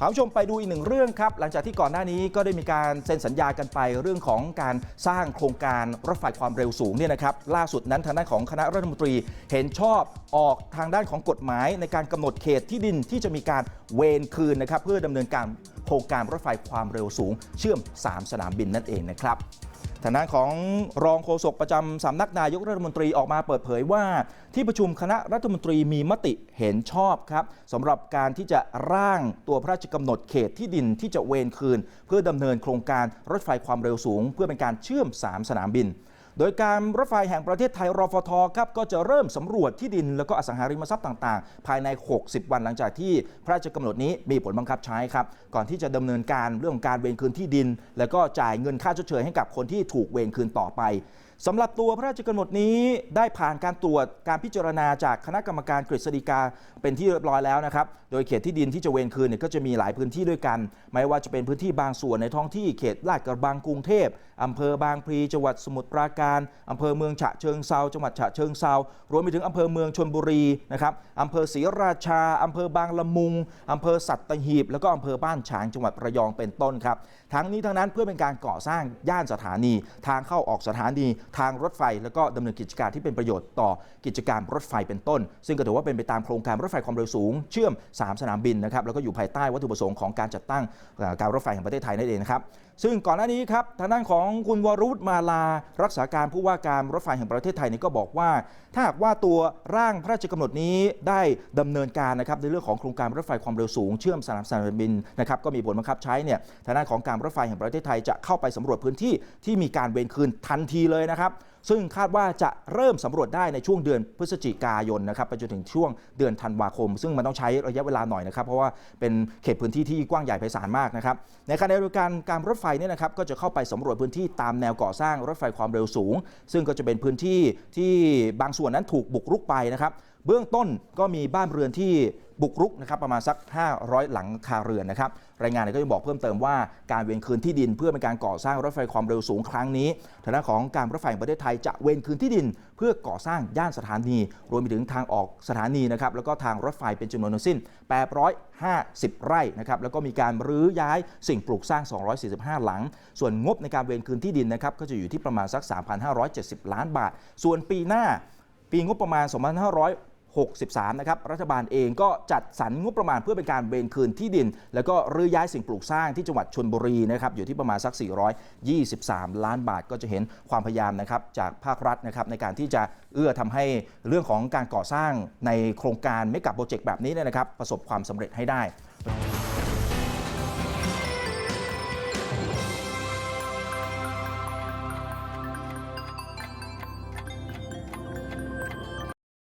พาผู้ชมไปดูอีกหนึ่งเรื่องครับ หลังจากที่ก่อนหน้านี้ก็ได้มีการเซ็นสัญญากันไปเรื่องของการสร้างโครงการรถไฟความเร็วสูงเนี่ยนะครับล่าสุดนั้นทางด้านของคณะรัฐมนตรีเห็นชอบออกทางด้านของกฎหมายในการกำหนดเขตที่ดินที่จะมีการเวนคืนนะครับเพื่อดำเนินการโครงการรถไฟความเร็วสูง เชื่อม 3 สนามบินนั่นเองนะครับ ฐานะของรองโฆษกประจำสำนักนายกรัฐมนตรีออกมาเปิดเผยว่า ที่ประชุมคณะรัฐมนตรีมีมติเห็นชอบครับสำหรับการที่จะร่างตัวพระราชกำหนดเขตที่ดินที่จะเวนคืน เพื่อดำเนินโครงการรถไฟความเร็วสูง เพื่อเป็นการเชื่อม 3 สนามบิน โดยการรถไฟแห่งประเทศไทยรฟทครับก็จะเริ่มสำรวจที่ดินแล้วก็อสังหาริมทรัพย์ต่างๆ ภายใน 60 วันหลังจากที่พระราชกำหนดนี้มีผลบังคับใช้ครับก่อนที่จะดำเนินการเรื่องของการเวรคืนที่ดิน แล้วก็จ่ายเงินค่าชดเชยให้กับคนที่ถูกเวรคืนต่อไป สำหรับตัวพระราชกำหนดนี้ได้ผ่านการตรวจการพิจารณาจากคณะกรรมการกฤษฎีกาเป็นที่เรียบร้อยแล้วนะครับ โดยเขตที่ดินที่จะเวรคืนเนี่ยก็จะมีหลายพื้นที่ด้วยกัน ไม่ว่าจะเป็นพื้นที่บางส่วนในท้องที่เขตลาดกระบังกรุงเทพอำเภอบางพลีจังหวัดสมุทรปราการอำเภอเมืองฉะเชิงเซาจังหวัดฉะเชิงเซารวมไปถึงอำเภอเมืองชนบุรีนะครับอำเภอศรีราชาอำเภอบางละมุงอำเภอสัตหีบ แล้วก็อำเภอบ้านฉางจังหวัดระยองเป็นต้นครับ ทั้งนี้ทั้งนั้นเพื่อเป็นการก่อสร้างย่านสถานี ทางเข้าออกสถานีทางรถไฟ แล้วก็ดำเนินกิจการที่เป็นประโยชน์ต่อกิจการรถไฟเป็นต้น ซึ่งก็ถือว่าเป็นไปตามโครงการรถไฟความเร็วสูง เชื่อม 3 สนามบินนะครับแล้วก็อยู่ภายใต้วัตถุประสงค์ของการจัดตั้งการรถไฟแห่งประเทศไทยนั่นเองนะครับซึ่งก่อนหน้านี้ครับทางด้านของคุณวรุธมาลา รักษาการผู้ว่าการรถไฟแห่งประเทศไทยนี่ก็บอกว่า ถ้าหากว่าตัวร่างพระราชกำหนดนี้ได้ดำเนินการนะครับในเรื่องของโครงการรถไฟความเร็วสูง เชื่อมสนามสนามบินนะครับก็มีผลบังคับใช้เนี่ยทางด้านของการรถไฟแห่งประเทศไทยจะเข้าไปสำรวจพื้นที่ที่มีการเวนคืนทันทีเลยนะครับซึ่งคาดว่าจะเริ่มสำรวจได้ในช่วงเดือนพฤศจิกายนนะครับไปจนถึงช่วงเดือนธันวาคม ซึ่งมันต้องใช้ระยะเวลาหน่อยนะครับ เพราะว่าเป็นเขตพื้นที่ที่กว้างใหญ่ไพศาลมากนะครับในขณะเดียวกันการรถไฟเนี่ยนะครับก็จะเข้าไปสำรวจพื้นที่ตามแนวก่อสร้างรถไฟความเร็วสูง ซึ่งก็จะเป็นพื้นที่ที่บางส่วนนั้นถูกบุกรุกไปนะครับ เบื้องต้นก็มีบ้านเรือนที่บุกรุกนะครับประมาณสัก 500 หลังคาเรือนนะครับรายงานเนี่ยก็ยังบอกเพิ่มเติมว่าการเวนคืนที่ดิน เพื่อเป็นการก่อสร้างรถไฟความเร็วสูงครั้งนี้ทางด้านของการรถไฟแห่งประเทศไทยจะเวนคืนที่ดิน เพื่อก่อสร้างย่านสถานี รวมไปถึงทางออกสถานีนะครับแล้วก็ทางรถไฟเป็นจำนวนทั้งสิ้น 850 ไร่นะครับแล้วก็มีการรื้อย้ายสิ่งปลูกสร้าง 245 หลัง ส่วนงบในการเวนคืนที่ดินนะครับก็จะอยู่ที่ประมาณสัก 3,570 ล้านบาท ส่วนปีหน้าปีงบประมาณ 2 5 2563 นะครับ รัฐบาลเองก็จัดสรรงบประมาณเพื่อเป็นการเวนคืนที่ดิน แล้วก็รื้อย้ายสิ่งปลูกสร้างที่จังหวัดชนบุรีนะครับ อยู่ที่ประมาณสัก 423 ล้านบาท ก็จะเห็นความพยายามนะครับจากภาครัฐนะครับในการที่จะเอื้อทำให้เรื่องของการก่อสร้างในโครงการไม่กับโปรเจกต์แบบนี้เนยนะครับ ประสบความสำเร็จให้ได้